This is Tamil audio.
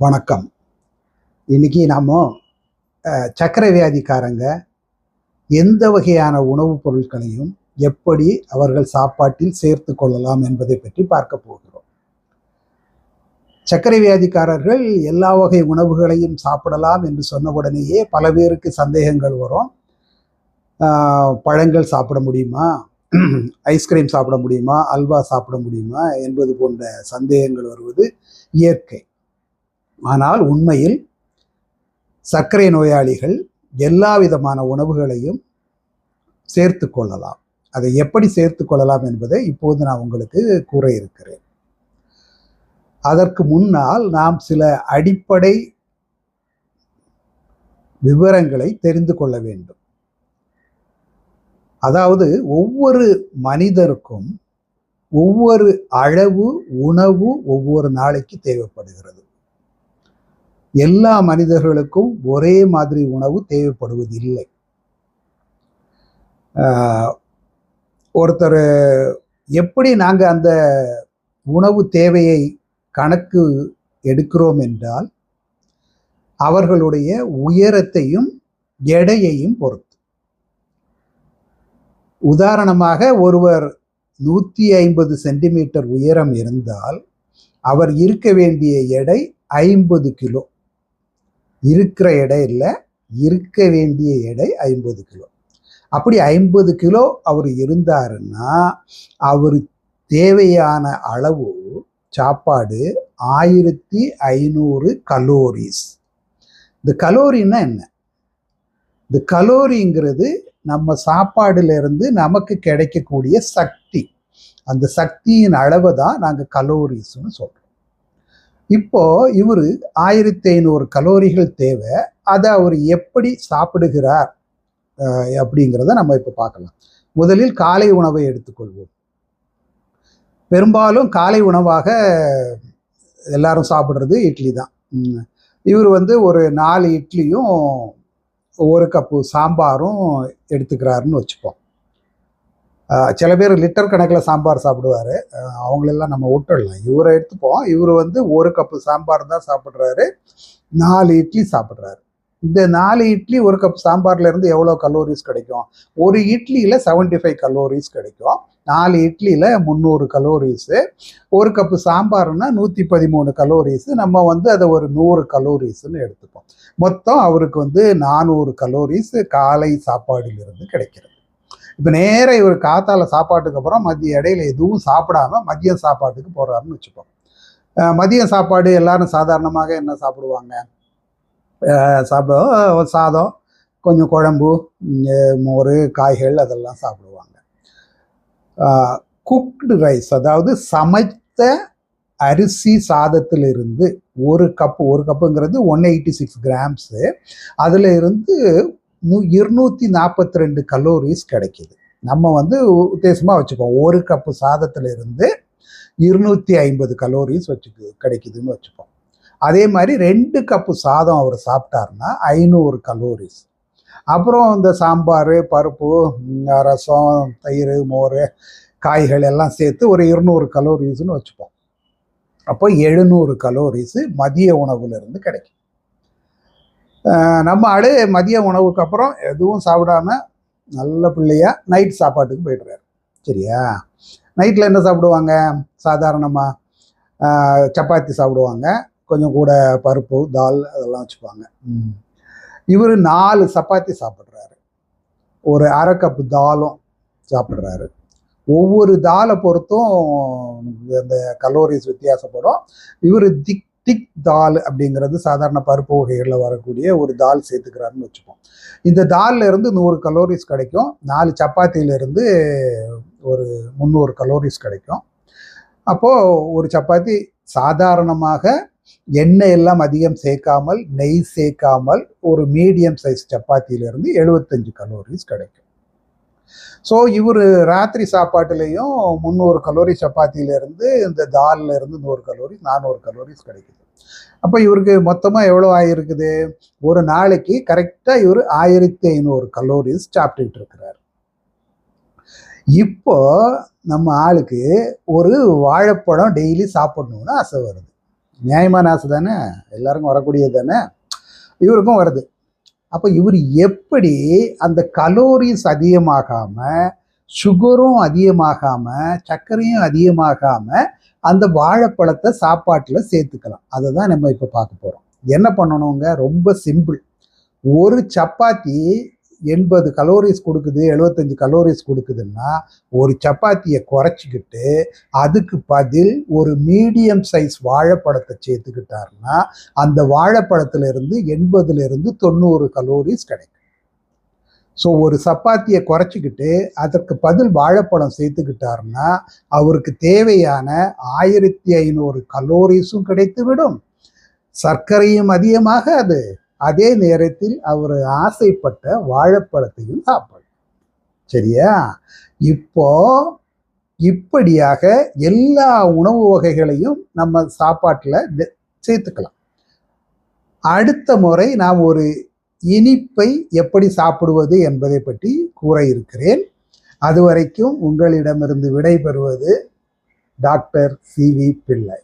வணக்கம். இன்னைக்கு நாம் அஹ், சர்க்கரை வியாதிக்காரங்க எந்த வகையான உணவுப் பொருட்களையும் எப்படி அவர்கள் சாப்பாட்டில் சேர்த்து கொள்ளலாம் என்பதை பற்றி பார்க்க போகிறோம். சர்க்கரை வியாதிக்காரர்கள் எல்லா வகை உணவுகளையும் சாப்பிடலாம் என்று சொன்ன உடனேயே பல பேருக்கு சந்தேகங்கள் வரும். பழங்கள் சாப்பிட முடியுமா? ஐஸ்கிரீம் சாப்பிட முடியுமா? அல்வா சாப்பிட முடியுமா? என்பது போன்ற சந்தேகங்கள் வருவது இயற்கை. ஆனால் உண்மையில் சர்க்கரை நோயாளிகள் எல்லா விதமான உணவுகளையும் சேர்த்து கொள்ளலாம். அதை எப்படி சேர்த்து கொள்ளலாம் என்பதை இப்போது நான் உங்களுக்கு கூற இருக்கிறேன். அதற்கு முன்னால் நாம் சில அடிப்படை விவரங்களை தெரிந்து கொள்ள வேண்டும். அதாவது ஒவ்வொரு மனிதருக்கும் ஒவ்வொரு அளவு உணவு ஒவ்வொரு நாளைக்கு தேவைப்படுகிறது. எல்லா மனிதர்களுக்கும் ஒரே மாதிரி உணவு தேவைப்படுவதில்லை. ஒருத்தர் எப்படி நாங்கள் அந்த உணவு தேவையை கணக்கு எடுக்கிறோம் என்றால் அவர்களுடைய உயரத்தையும் எடையையும் பொறுத்து. உதாரணமாக ஒருவர் நூற்றி ஐம்பது சென்டிமீட்டர் உயரம் இருந்தால் அவர் இருக்க வேண்டிய எடை ஐம்பது கிலோ. இருக்கிற எடை இல்லை இருக்க வேண்டிய எடை ஐம்பது கிலோ. அப்படி ஐம்பது கிலோ அவர் இருந்தாருன்னா அவர் தேவையான அளவு சாப்பாடு ஆயிரத்தி ஐநூறு கலோரிஸ் இந்த கலோரின்னா என்ன? இந்த கலோரிங்கிறது நம்ம சாப்பாடுலேருந்து நமக்கு கிடைக்கக்கூடிய சக்தி. அந்த சக்தியின் அளவை தான் நாங்கள் கலோரிஸ்னு சொல்கிறோம் இப்போ இவர் ஆயிரத்தி ஐநூறு கலோரிகள் தேவை. அதை அவர் எப்படி சாப்பிடுகிறார் அப்படிங்கிறத நம்ம இப்போ பார்க்கலாம். முதலில் காலை உணவை எடுத்துக்கொள்வோம். பெரும்பாலும் காலை உணவாக எல்லாரும் சாப்பிட்றது இட்லி தான். இவர் வந்து ஒரு நாலு இட்லியும் ஒரு கப்பு சாம்பாரும் எடுத்துக்கிறாருன்னு வச்சுப்போம். சில பேர் லிட்டர் கணக்கில் சாம்பார் சாப்பிடுவார். அவங்களெல்லாம் நம்ம விட்டுடலாம் இவரை எடுத்துப்போம் இவர் வந்து ஒரு கப்பு சாம்பார் தான் சாப்பிட்றாரு. நாலு இட்லி சாப்பிட்றாரு. இந்த நாலு இட்லி ஒரு கப் சாம்பார்லேருந்து எவ்வளோ கலோரிஸ் கிடைக்கும்? ஒரு இட்லியில் செவன்டி ஃபைவ் கலோரிஸ் கிடைக்கும். நாலு இட்லியில் முந்நூறு கலோரிஸு ஒரு கப்பு சாம்பார்னா நூற்றி பதிமூணு கலோரிஸு நம்ம வந்து அதை ஒரு நூறு கலோரிஸ்ன்னு எடுத்துப்போம். மொத்தம் அவருக்கு வந்து நானூறு கலோரிஸ் காலை சாப்பாடிலிருந்து கிடைக்கிறது. இப்போ நேராக இவர் காத்தால சாப்பாட்டுக்கு அப்புறம் மதிய இடையில எதுவும் சாப்பிடாம மதியம் சாப்பாட்டுக்கு போறாருன்னு வச்சுப்போம். மதிய மதியம் சாப்பாடு எல்லாரும் சாதாரணமாக என்ன சாப்பிடுவாங்க? சாப்பிடுவோம் சாப்பிட சாதம் கொஞ்சம் குழம்பு மோர் காய்கள் அதெல்லாம் சாப்பிடுவாங்க. குக்டு ரைஸ் அதாவது சமைத்த அரிசி சாதத்திலிருந்து ஒரு கப்பு ஒரு கப்புங்கிறது ஒன் எயிட்டி சிக்ஸ் கிராம்ஸு அதில் இருந்து நூ- நாற்பத்தி ரெண்டு கலோரிஸ் கிடைக்கிது. நம்ம வந்து உத்தேசமாக வச்சுப்போம் ஒரு கப்பு சாதத்துல இருந்து இருநூற்றி ஐம்பது கலோரிஸ் வச்சுக்கு கிடைக்குதுன்னு வச்சுப்போம். அதே மாதிரி ரெண்டு கப்பு சாதம் அவர் சாப்பிட்டாருன்னா ஐநூறு கலோரிஸ் அப்புறம் இந்த சாம்பார் பருப்பு ரசம் தயிர் மோர் காய்கள் எல்லாம் சேர்த்து ஒரு இருநூறு கலோரிஸ்னு வச்சுப்போம். அப்போ எழுநூறு கலோரிஸு மதிய உணவுலேருந்து கிடைக்கும். நம்ம ஆளு மதிய உணவுக்கு அப்புறம் எதுவும் சாப்பிடாம நல்ல பிள்ளையா நைட் சாப்பாட்டுக்கு போயிடுறாரு. சரியா? நைட்டில் என்ன சாப்பிடுவாங்க? சாதாரணமாக சப்பாத்தி சாப்பிடுவாங்க. கொஞ்சம் கூட பருப்பு தால் அதெல்லாம் வச்சுப்பாங்க. இவர் நாலு சப்பாத்தி சாப்பிட்றாரு. ஒரு அரை கப்பு தாலும் சாப்பிட்றாரு. ஒவ்வொரு தாலை பொறுத்தும் அந்த கலோரிஸ் வித்தியாசப்படும். இவர் திக் திக் தால் அப்படிங்கிறது சாதாரண பருப்பு வகைகளில் வரக்கூடிய ஒரு தால் சேர்த்துக்கிறாருன்னு வச்சுப்போம். இந்த தாலில் இருந்து நூறு கலோரிஸ் கிடைக்கும். நாலு சப்பாத்தியிலிருந்து ஒரு முந்நூறு கலோரிஸ் கிடைக்கும். அப்போது ஒரு சப்பாத்தி சாதாரணமாக எண்ணெய் எல்லாம் அதிகம் சேர்க்காமல் நெய் சேர்க்காமல் ஒரு மீடியம் சைஸ் சப்பாத்தியிலிருந்து எழுபத்தஞ்சு கலோரிஸ் கிடைக்கும். ஸோ இவர் ராத்திரி சாப்பாட்டுலேயும் முந்நூறு கலோரி சப்பாத்தியிலேருந்து இந்த தால்ல இருந்து நூறு கலோரி நானூறு கலோரிஸ் கிடைக்குது. அப்போ இவருக்கு மொத்தமாக எவ்வளோ ஆகிருக்குது ஒரு நாளைக்கு கரெக்டாக இவர் ஆயிரத்தி ஐநூறு கலோரிஸ் சாப்பிட்டுட்டு இருக்கிறார். இப்போ நம்ம ஆளுக்கு ஒரு வாழைப்பழம் டெய்லி சாப்பிடணும்னு ஆசை வருது. நியாயமான ஆசை தானே? எல்லாருக்கும் வரக்கூடியது தானே? இவருக்கும் வருது. அப்போ இவர் எப்படி அந்த கலோரிஸ் அதிகமாகாமல் சுகரும் அதிகமாகாமல் சர்க்கரையும் அதிகமாகாமல் அந்த வாழைப்பழத்தை சாப்பாட்டில் சேர்த்துக்கலாம். அதை தான் நம்ம இப்போ பார்க்க போகிறோம் என்ன பண்ணணுங்க? ரொம்ப சிம்பிள் ஒரு சப்பாத்தி எண்பது கலோரிஸ் கொடுக்குது எழுபத்தஞ்சு கலோரிஸ் கொடுக்குதுன்னா ஒரு சப்பாத்தியை குறைச்சிக்கிட்டு அதுக்கு பதில் ஒரு மீடியம் சைஸ் வாழைப்பழத்தை சேர்த்துக்கிட்டாருன்னா அந்த வாழைப்பழத்துலேருந்து எண்பதுலேருந்து தொண்ணூறு கலோரிஸ் கிடைக்கும். ஸோ ஒரு சப்பாத்தியை குறைச்சிக்கிட்டு அதற்கு பதில் வாழைப்பழம் சேர்த்துக்கிட்டாருன்னா அவருக்கு தேவையான ஆயிரத்தி ஐநூறு கலோரிஸும் கிடைத்துவிடும். சர்க்கரையும் அதிகமாக அது அதே நேரத்தில் அவர் ஆசைப்பட்ட வாழைப்பழத்தையும் சாப்பிடும் சரியா? இப்போ இப்படியாக எல்லா உணவு வகைகளையும் நம்ம சாப்பாட்டில் சேர்த்துக்கலாம். அடுத்த முறை நாம் ஒரு இனிப்பை எப்படி சாப்பிடுவது என்பதை பற்றி கூற இருக்கிறேன். அதுவரைக்கும் உங்களிடமிருந்து விடைபெறுவது டாக்டர் சி வி பிள்ளை.